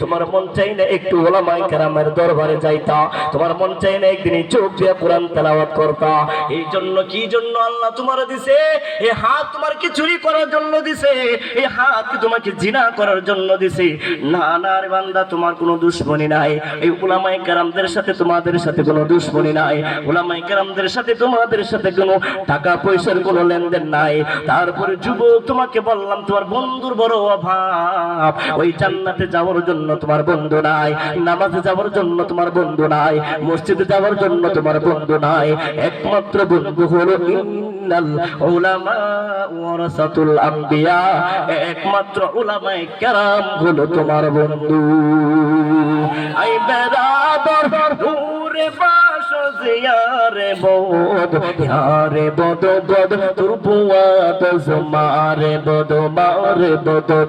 তোমার মন চাই না একটু ওলামাই কেরামের দরবারে যাইতা। তোমার মন চাই না একদিন চোখ দিয়ে কোরআন তেলাওয়াত করতা। এই জন্য কি জন্য আল্লাহ তোমার দিছে? এই হাত তোমার কি চুরি করার জন্য দিছে? এই হাত তোমাকে জিনা করার জন্য দিছে? না না রে বান্দা, তোমার কোনো দুশ্মনী নাই। এই ওলামাই কেরামদের সাথে তোমাদের সাথে কোনো দুশ্মনী নাই। ওলামাই কেরামদের সাথে তোমাদের সাথে কোনো টাকা পয়সার কোনো লেনদেন নাই। তারপরে যুবক, তোমাকে বললাম, তোমার বন্ধুর বড় অভাব। ওই জান্নাতে যাওয়ার জন্য তোমার বন্ধু নাই, নামাজে যাওয়ার জন্য তোমার বন্ধু নাই, মসজিদে যাওয়ার জন্য তোমার বন্ধু নাই। একমাত্র বন্ধু হলো একমাত্র উলামায়ে কেরাম হলো তোমার বন্ধু। আই নূরে বাস জিয়ারে বদ, ইয়ারে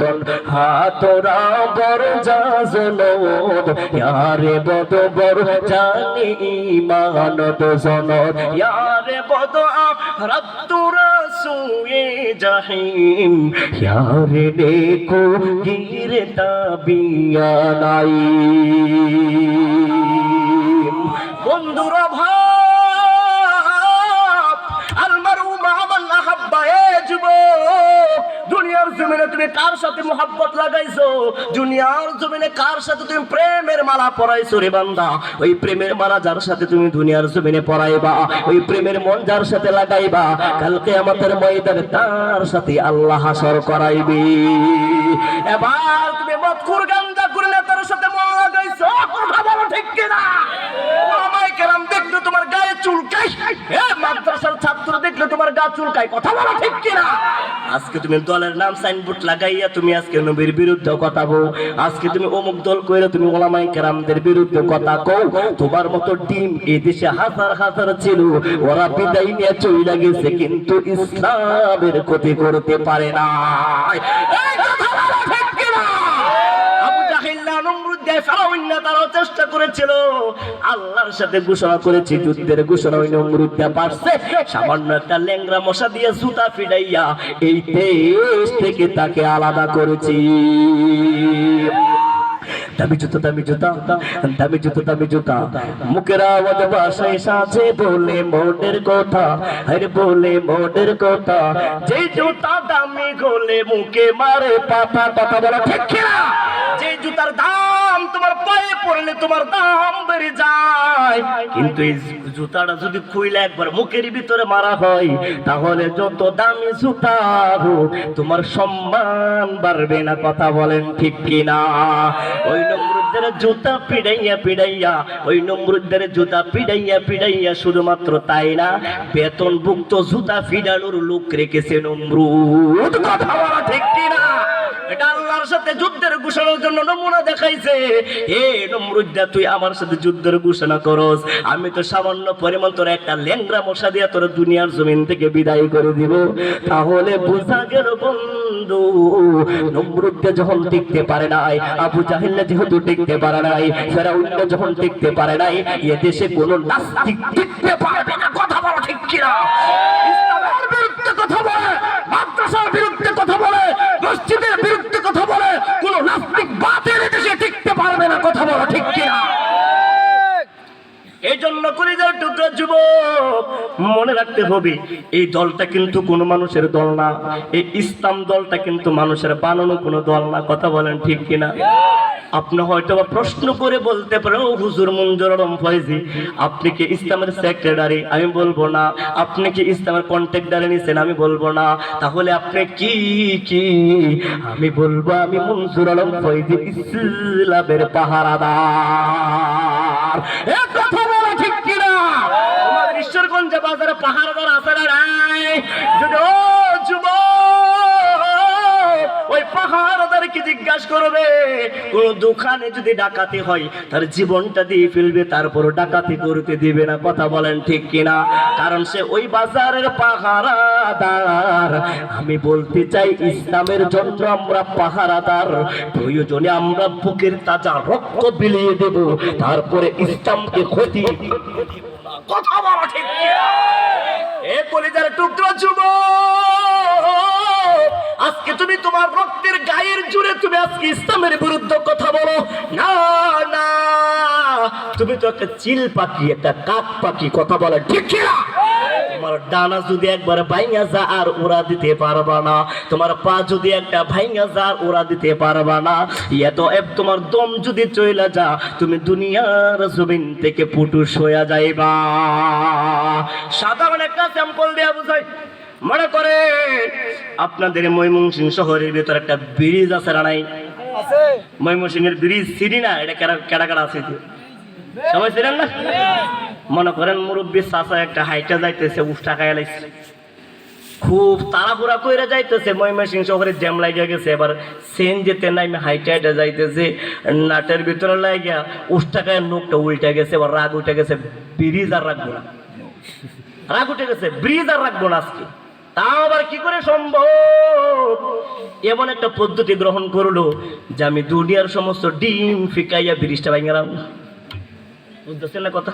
তন হাতরা বর জাজলোদ ইয়ারে বদ বর জানি ইমানত জনদ, ইয়ারে বদ রত্তুরা সুয়ে জাহিম, ইয়ারে দেখো গিরে তাবিয়া নাই। বন্ধুরা ভাব আলমারু দুনিয়ার সাথে তুমি প্রেমের মালা পরাইছো ওই প্রেমের মন যার সাথে লাগাইবা কালকে আমাদের ময়দানে তার সাথে আল্লাহ হাসর করাইবি। এবার তুমি মতকুর গান্দা করলে তার সাথে মন লাগাইছো কথা বলো ঠিক কিনা মামাই কেরাম দেখলে তোমার গায়ে চুলকাই মাদ্রাসার ছাত্র দেখলে তোমার গা চুলকাই কথা বলো ঠিক কিনা? আজকে তুমি দলের নাম সাইনবোর্ড লাগাইয়া তুমি আজকে নবীর বিরুদ্ধে কথা বউ আজকে তুমি অমুক দল কইরা তুমি ওলামাই কেরামদের বিরুদ্ধে কথা কও। তোমার মতো টিম এই দেশে হাজার হাজার ছিল ওরা বিদায় নিয়ে চইলা গেছে কিন্তু ইসলামের ক্ষতি করতে পারে না এই কথা বলো ঠিক কিনা আবু জাহিল না নমরুদ দিয়ে ফেরাউন না তাকে আলাদা করেছি। দামি জুতো, দামি জুতা, দামি জুতো, দামি জুতা। মুখের আওয়াজ বাসায় সাজে বলে মোটের কথা। আরে বলে মোটের কথা। যে জুতা দামি গোলে মুখে মারে পাতা কথা বলা, ঠিক যে জুতার দাম পড়লে তোমার দাম বেড়ে যায়। কিন্তু এই জুতাটা যদি খুইলে একবার মুখের ভিতরে মারা হয়, তাহলে যত দামি জুতা হোক, তোমার সম্মান বাড়বে না, কথা বলেন ঠিক কিনা? ওই নমরুদের জুতা পিড়াইয়া পিড়াইয়া, ওই নমরুদের জুতা পিড়াইয়া পিড়াইয়া শুধুমাত্র তাই না, বেতনভুক্ত জুতা ফিডানোর লোক রেখেছে নমরুদ, কথা বলা ঠিক কিনা? এটা আল্লাহর সাথে যুদ্ধের ঘোষণার জন্য নমুনা দেখাইছে। হে নমরুদ্দা, তুই আমার সাথে যুদ্ধের ঘোষণা করস। আমি তো সামান্য পরিমাণ তোর একটা ল্যাংরা মশা দিয়া তোর দুনিয়ার জমিন থেকে বিদায় করে দিব। তাহলে বোঝা গেল বন্ধু, নমরুদ্দা যখন টিকতে পারে নাই, আবু জাহিল্লা যেহেতু টিকতে পারে নাই ফেরাউন্না যখন টিকতে পারে নাই, এ দেশে কোনো নাস্তিক টিকতে পারবে না, কথা বলা ঠিক কিনা ইসলামের বিরুদ্ধে কথা বলে মাদ্রাসার বিরুদ্ধে কথা বলে মসজিদের বিরুদ্ধে কথা বলে কোন নাস্তিক বাতিল দেশে টিকতে পারবে না কথা বলা ঠিক কিনা এই জন্য কলিজার টুকরা যুবক মনে রাখতে হবে। এই দলটা কিন্তু কোনো মানুষের দল না। এই ইসলাম দলটা কিন্তু মানুষের বানানো কোনো দল না। কথা বলেন ঠিক কিনা? আপনি হয়তো বা প্রশ্ন করে বলতে পারেন, ও হুজুর মঞ্জুর আলম ফয়জি, আপনি কি ইসলামের সেক্রেটারি আমি বলব না। আপনি কি ইসলামের কন্ট্যাক্টারে নিছেন? আমি বলব না। তাহলে আপনি কি কি? আমি বলব, আমি মঞ্জুর আলম ফয়জি, ইসলামের পাহারাদার। কথা কোন দোকানে যদি ডাকাতি হয়, তার জীবনটা দিয়ে ফেলবে তারপর ডাকাতি করতে দিবে না। কথা বলেন ঠিক কিনা? কারণ সে ওই বাজারের পাহারাদার। আমি বলতে চাই, ইসলামের জন্য আমরা পাহারাদার। প্রয়োজনে আমরা বুকের তাজা রক্ত বিলিয়ে দেব, তারপরে ইসলামকে ক্ষতি। কথা বলা ঠিক এ কলিজার টুকরো যুবক! আজকে তুমি তোমার রক্তের গায়ের জুড়ে তুমি আজকে ইসলামের বিরুদ্ধে কথা বলো। না না। তুমি তো একটা চিল পাখি, একটা কাক পাখি, কথা বলে ঠিক? তোমার ডানা যদি একবার ভাইঙ্গা যা আর ওরা দিতে পারবা না। তোমার পা যদি একটা ভাইঙ্গা যা আর ওরা দিতে পারবা না। এত এব তোমার দম যদি চইলা যা তুমি দুনিয়ার জমিন থেকে পুটুস হইয়া যাইবা। সাধারণ একটা স্যাম্পল দেয়া বুঝাই। মনে করে আপনাদের ময়মনসিংহ শহরের ভিতর একটা ব্রিজ আছে না নাই? ময়মনসিংহের ব্রিজ সিঁড়ি না? এটা কেডা কেডা আছে সবাই ছিলেন না? মনে করেন মুরব্বী চাচা একটা হাইটা যাইতেছে উফ টাকা এলাইছে খুব তাড়াহুড়া কইরা যাইতেছে ময়মনসিংহ শহরে জ্যাম লাগিয়া গেছে। এবার সেন যেতে নাই হাইটা হাইটা যাইতেছে নাটের ভিতরে লাগিয়া উফ টাকায় নোকটা উল্টা গেছে এবার রাগ উঠে গেছে ব্রিজ আর রাখব না। রাগ উঠে গেছে ব্রিজ আর রাখব না আজকে। তাও আবার কি করে সম্ভব? এমন একটা পদ্ধতি গ্রহণ করল যে আমি দুনিয়ার সমস্ত ডিম ফিকাইয়া ব্রিজটা ভাঙালাম বুঝতেছেন না কথা?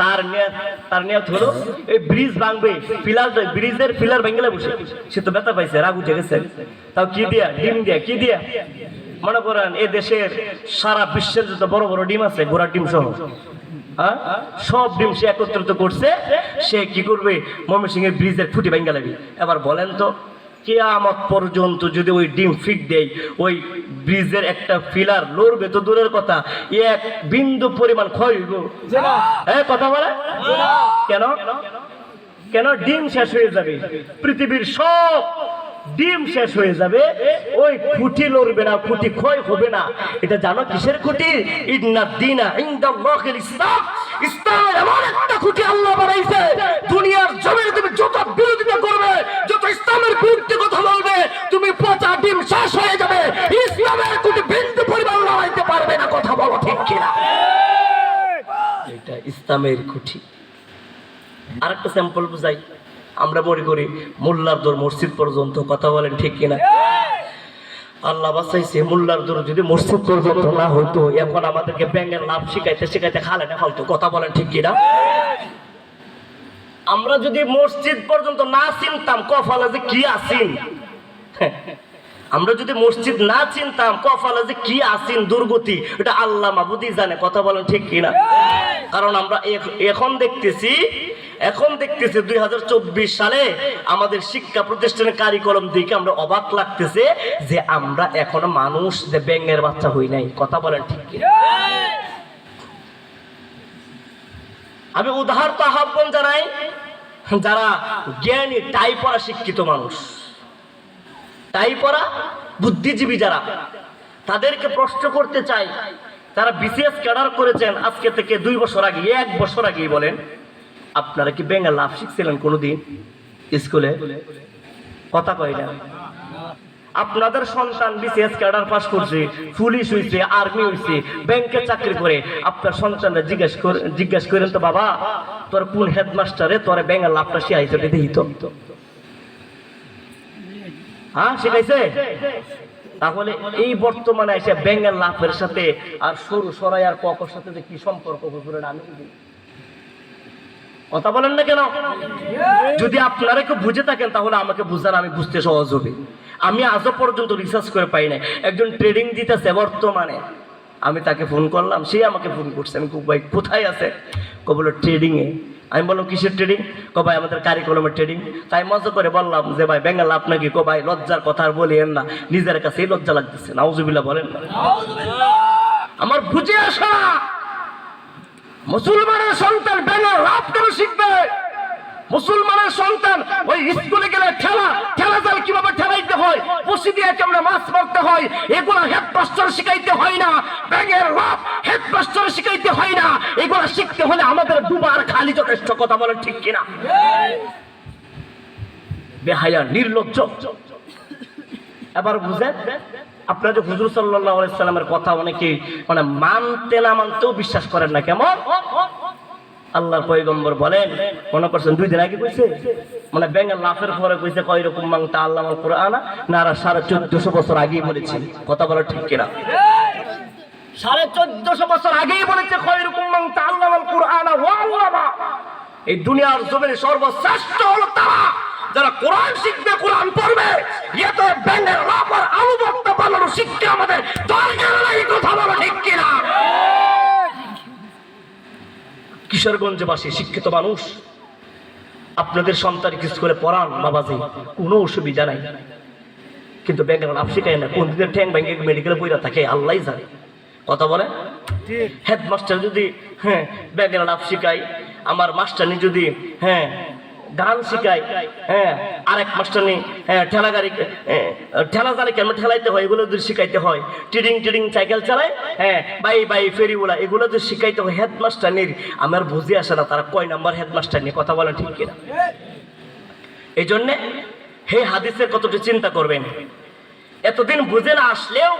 তার তার নিয়ত হলো এই ব্রিজ ভাঙবে ফিলার ব্রিজের ফিলার ভাঙলে বসে। সে তো ব্যথা পাইছে রাগ উঠে গেছে। তাও কি দিয়া? ডিম দিয়া কি দিয়া? মনে করেন এ দেশের সারা বিশ্বের যত বড় বড় ডিম আছে ঘোড়ার ডিম সহ হ্যাঁ? সব ডিম সে একত্রিত করছে সে কি করবে? ময়মনসিং এর ব্রিজের ফুটি ভাঙ্গা লাগবে। এবার বলেন তো কেয়ামত পর্যন্ত যদি ওই ডিম ফিট দেয় ওই ব্রিজের একটা ফিলার লড়বে তো দূরের কথা এক বিন্দু পরিমাণ ক্ষয় হইব। হ্যাঁ কথা বলে? কেন? কেন? ডিম শেষ হয়ে যাবে। পৃথিবীর সব ডিম শেষ হয়ে যাবে ওই খুঁটি লড়বে না খুঁটি ক্ষয় হবে না। এটা জানো কিসের খুঁটি? ইন্না দিনা ইনদাল্লাহিল ইসলাম। ইসলামের এমন একটা খুঁটি আল্লাহ বানাইছে দুনিয়ার জমিনে তুমি যত বিরোধিতা করবে যত ইসলামের বিরুদ্ধে কথা বলবে তুমি পচা ডিম শেষ হয়ে যাবে। ইসলামের খুঁটি বিন্দু পরিমাণ লড়াইতে পারবে না কথা বলো ঠিক কিনা? এটা ইসলামের খুঁটি। আরেকটা স্যাম্পল বুঝাই। আমরা মনে করি মোল্লার দর মসজিদ পর্যন্ত কথা বলেন ঠিক কিনা? আল্লাহ বাসাইছে মোল্লার দর যদি মসজিদ পর্যন্ত না হইতো, এখন আমাদেরকে ব্যাঙের লাভ শিখাইতে শিখাইতে খালে না ফালতু, কথা বলেন ঠিক কিনা? আমরা যদি মসজিদ পর্যন্ত না চিনতাম কফালে যে কি আসিন আমরা যদি মসজিদ না চিনতাম কফালে যে কি আসিন দুর্গতি, এটা আল্লাহ মাবুদি জানে, কথা বলেন ঠিক কিনা? কারণ আমরা এখ- এখন দেখতেছি এখন দেখতেছে দুই হাজার চব্বিশ সালে আমাদের শিক্ষা প্রতিষ্ঠানের কারিকলম দিকে আমরা অবাক লাগতেছে যে আমরা এখনও মানুষ যে ব্যাঙের বাচ্চা হই নাই। কথা বলেন ঠিক আমি উদাহরণ আহ্বান জানাই, যারা জ্ঞানী টাই পড়া শিক্ষিত মানুষ টাই পড়া বুদ্ধিজীবী যারা, তাদেরকে প্রশ্ন করতে চাই, তারা বিসিএস ক্যাডার করেছেন আজকে থেকে দুই বছর আগে, এক বছর আগেই বলেন। আপনারা কি বেঙ্গল লাভ শিখছিলেন কোনোদিন? স্কুলে? কথা কয় না। আপনাদের সন্তান বিসিএস ক্যাডার পাস করছে, পুলিশ হইছে, আর্মি হইছে, ব্যাংকে চাকরি করে। আপনার সন্তানরা জিজ্ঞেস জিজ্ঞেস করেন তো, বাবা, তোর কোন হেডমাস্টারে তোর ব্যাঙ্গাল লাভটা শিখাইছে এটা দেখি তো। হ্যাঁ শিখাইছে? তাহলে এই বর্তমানে এসে ব্যাঙ্গাল লাভের সাথে আর সরু সরাই আর ককর সাথে যে কি সম্পর্ক আমি। কথা বলেন না কেন? যদি আপনারা কেউ বুঝে থাকেন তাহলে আমাকে বুঝান আমি বুঝতে সহজ হবে। আমি আজও পর্যন্ত রিসার্চ করে পাই নাই। একজন ট্রেডিং দিতেছে বর্তমানে। আমি তাকে ফোন করলাম সে আমাকে ফোন করছে। আমি ভাই কোথায় আছে? কো বলো ট্রেডিং এ। আমি বললাম কিসের ট্রেডিং কো ভাই আমাদের কারিকুলামের ট্রেডিং তাই মজা করে বললাম যে ভাই বেঙ্গাল আপনাকে কো ভাই লজ্জার কথা আর বলিয়েন না। নিজের কাছেই লজ্জা লাগতেছে। নাউজুবিল্লাহ বলেন না। আমার বুঝে আসা মুসলমানের সন্তান ব্যাঙের লাভ কেন শিখবে। মুসলমানের সন্তান ওই স্কুলে গেলে ঠেলা ঠেলা জাল কীভাবে ঠেলাইতে হয়? বসি দিয়ে কেমনে মাছ মারতে হয়? এগুলো হেড মাস্টার শিখাইতে হয় না। ব্যাঙের লাভ হেড মাস্টার শিখাইতে হয় না। এগুলো শিখতে হলে আমাদের দুবার খালি যথেষ্ট কথা বলেন ঠিক কিনা? বেহায়া, নির্লজ্জ। এবার বুঝেন? আপনার যে হুজুর সাল্লাহ সাল্লামের কথা অনেকে মানে মানতে না মানতেও বিশ্বাস করেন না, কেমন? আল্লাহর পয়গম্বর বলেন, মনে করছেন দুই দিন আগে কইছে মানে বেঙ্গল লাফের পরে কইছে কয় রকম মাংটা আল্লাহ আমার কোরআন, না আর সাড়ে চোদ্দশো বছর আগেই বলেছি, কথা বলা ঠিক কিনা? সাড়ে চোদ্দশো বছর আগেই বলেছে কয় রকম মাংটা আল্লাহ কোরআন, ও আল্লাহ! এই দুনিয়ার জমিনে সর্বশ্রেষ্ঠ হলো তারা। যারা কোরআন শিখবে কোরআন পড়বে ব্যাঙের রাবার আলু ভক্ত বানানো শিখতে আমাদের দরকার কথা বলো ঠিক কিনা? কিশোরগঞ্জবাসী শিক্ষিত মানুষ আপনাদের সন্তান কিছু করে পড়ান বাবাজি কোনো অসুবিধা নাই। কিন্তু ব্যাংকের লাভ শিখায় না কোন দিনের ঠ্যাং ব্যাংকে মেডিকেলে বইরা থাকে আল্লাহ জানে। কথা বলে? হেডমাস্টার যদি হ্যাঁ ব্যাংকের লাভ শিখায় আমার মাস্টারনি যদি হ্যাঁ গান শিখায় হ্যাঁ আরেক মাস্টারনি হ্যাঁ ঠেলা গাড়ি ঠেলা গাড়ি কেন ঠেলাইতে হয়, এগুলো যদি শিখাইতে হয়, টিডিং টিডিং, সাইকেল চালায় হ্যাঁ বাই বাই, ফেরি ফেরিওলা এগুলো যদি শিখাইতে হয় হেডমাস্টার হেডমাস্টারনির, আমার বুঝে আসে না তারা কয় নাম্বার হেডমাস্টার নিয়ে কথা বলেন ঠিক কিনা? এই জন্যে হে হাদিসের কতটা চিন্তা করবেন? এতদিন বুঝে না আসলেও